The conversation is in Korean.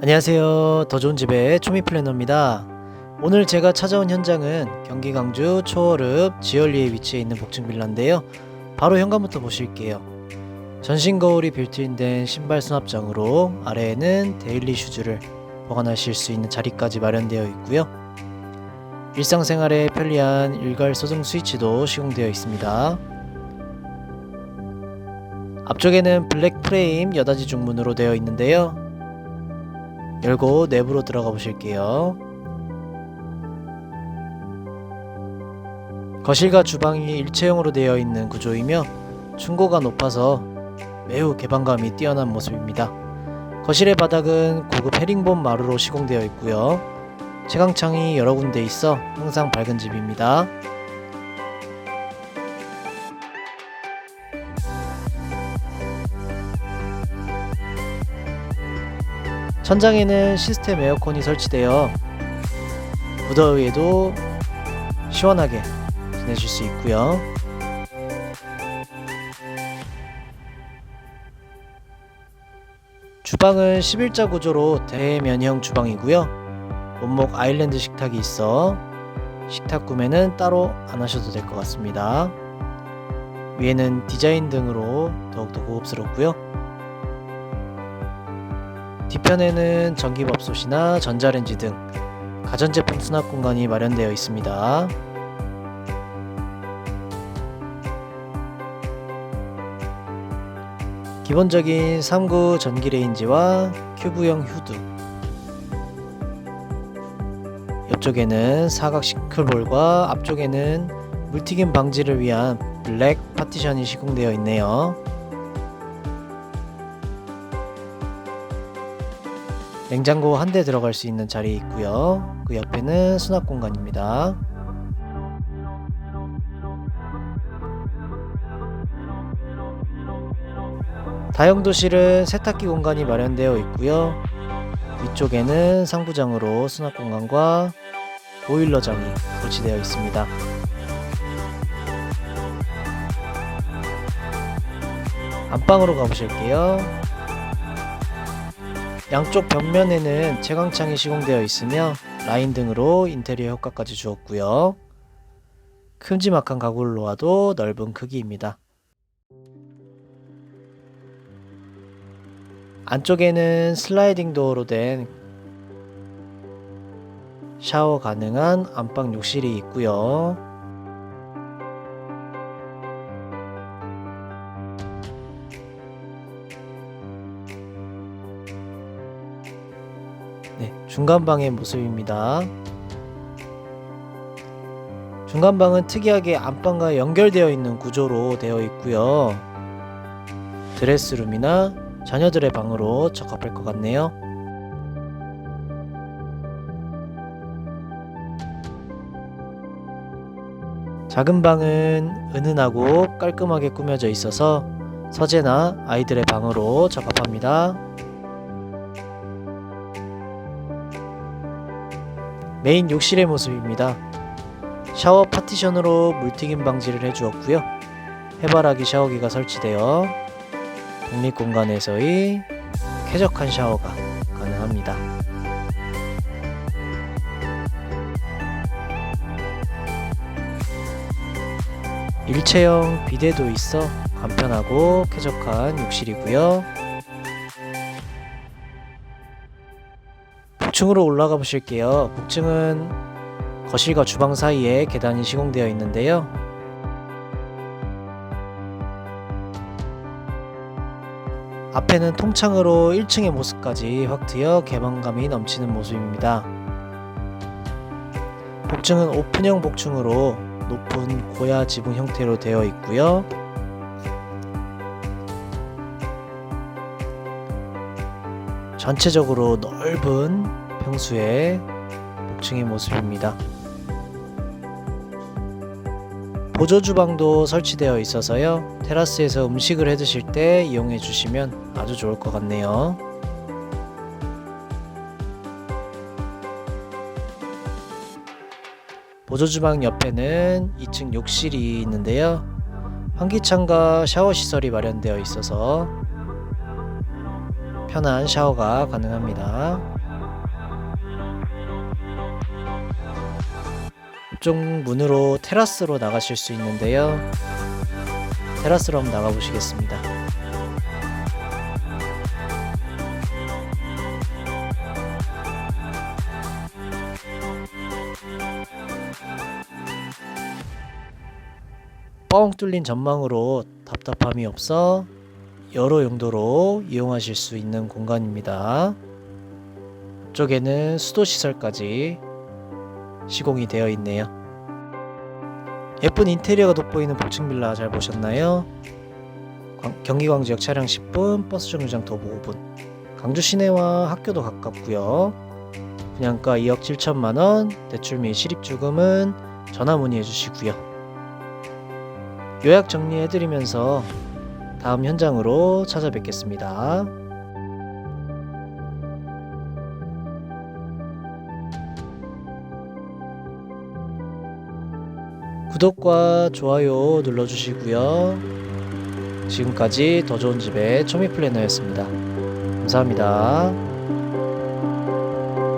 안녕하세요. 더 좋은 집의 초미 플래너입니다. 오늘 제가 찾아온 현장은 경기 강주 초월읍 지얼리에 위치해 있는 복층 빌라인데요. 바로 현관부터 보실게요. 전신 거울이 빌트인된 신발 수납장으로 아래에는 데일리 슈즈를 보관하실 수 있는 자리까지 마련되어 있고요. 일상생활에 편리한 일괄 소등 스위치도 시공되어 있습니다. 앞쪽에는 블랙 프레임 여닫이 중문으로 되어 있는데요. 열고 내부로 들어가 보실게요. 거실과 주방이 일체형으로 되어 있는 구조이며 충고가 높아서 매우 개방감이 뛰어난 모습입니다. 거실의 바닥은 고급 헤링본 마루로 시공되어 있고요. 채광창이 여러 군데 있어 항상 밝은 집입니다. 천장에는 시스템 에어컨이 설치되어 무더위에도 시원하게 지내실 수 있고요. 주방은 11자 구조로 대면형 주방이고요. 원목 아일랜드 식탁이 있어 식탁 구매는 따로 안 하셔도 될 것 같습니다. 위에는 디자인 등으로 더욱더 고급스럽고요. 뒤편에는 전기밥솥이나 전자레인지 등 가전제품 수납 공간이 마련되어 있습니다. 기본적인 3구 전기레인지와 큐브형 휴드 옆쪽에는 사각 시클볼과 앞쪽에는 물튀김 방지를 위한 블랙 파티션이 시공되어 있네요. 냉장고 한 대 들어갈 수 있는 자리 있고요. 그 옆에는 수납 공간입니다. 다용도실은 세탁기 공간이 마련되어 있고요. 위쪽에는 상부장으로 수납 공간과 보일러장이 설치되어 있습니다. 안방으로 가보실게요. 양쪽 벽면에는 채광창이 시공되어 있으며 라인 등으로 인테리어 효과까지 주었고요. 큼지막한 가구를 놓아도 넓은 크기입니다. 안쪽에는 슬라이딩 도어로 된 샤워 가능한 안방 욕실이 있고요. 중간방의 모습입니다. 중간방은 특이하게 안방과 연결되어 있는 구조로 되어 있고요. 드레스룸이나 자녀들의 방으로 적합할 것 같네요. 작은 방은 은은하고 깔끔하게 꾸며져 있어서 서재나 아이들의 방으로 적합합니다. 메인 욕실의 모습입니다. 샤워 파티션으로 물튀김 방지를 해주었고요. 해바라기 샤워기가 설치되어 독립 공간에서의 쾌적한 샤워가 가능합니다. 일체형 비데도 있어 간편하고 쾌적한 욕실이고요. 복층으로 올라가 보실게요. 복층은 거실과 주방 사이에 계단이 시공되어 있는데요. 앞에는 통창으로 1층의 모습까지 확 트여 개방감이 넘치는 모습입니다. 복층은 오픈형 복층으로 높은 고야 지붕 형태로 되어 있고요. 전체적으로 넓은 평수의 복층의 모습입니다. 보조 주방도 설치되어 있어서요. 테라스에서 음식을 해 드실 때 이용해 주시면 아주 좋을 것 같네요. 보조 주방 옆에는 2층 욕실이 있는데요. 환기창과 샤워 시설이 마련되어 있어서 편한 샤워가 가능합니다. 이쪽 문으로 테라스로 나가실 수 있는데요. 테라스로 한번 나가 보시겠습니다. 뻥 뚫린 전망으로 답답함이 없어 여러 용도로 이용하실 수 있는 공간입니다. 이쪽에는 수도 시설까지 시공이 되어 있네요. 예쁜 인테리어가 돋보이는 복층 빌라 잘 보셨나요? 광- 경기 광주역 차량 10분, 버스 정류장 도보 5분. 강주 시내와 학교도 가깝고요. 분양가 2억 7천만 원, 대출 및 실입주금은 전화 문의해 주시고요. 요약 정리해 드리면서 다음 현장으로 찾아뵙겠습니다. 구독과 좋아요 눌러주시고요. 지금까지 더 좋은 집의 초미 플래너였습니다. 감사합니다.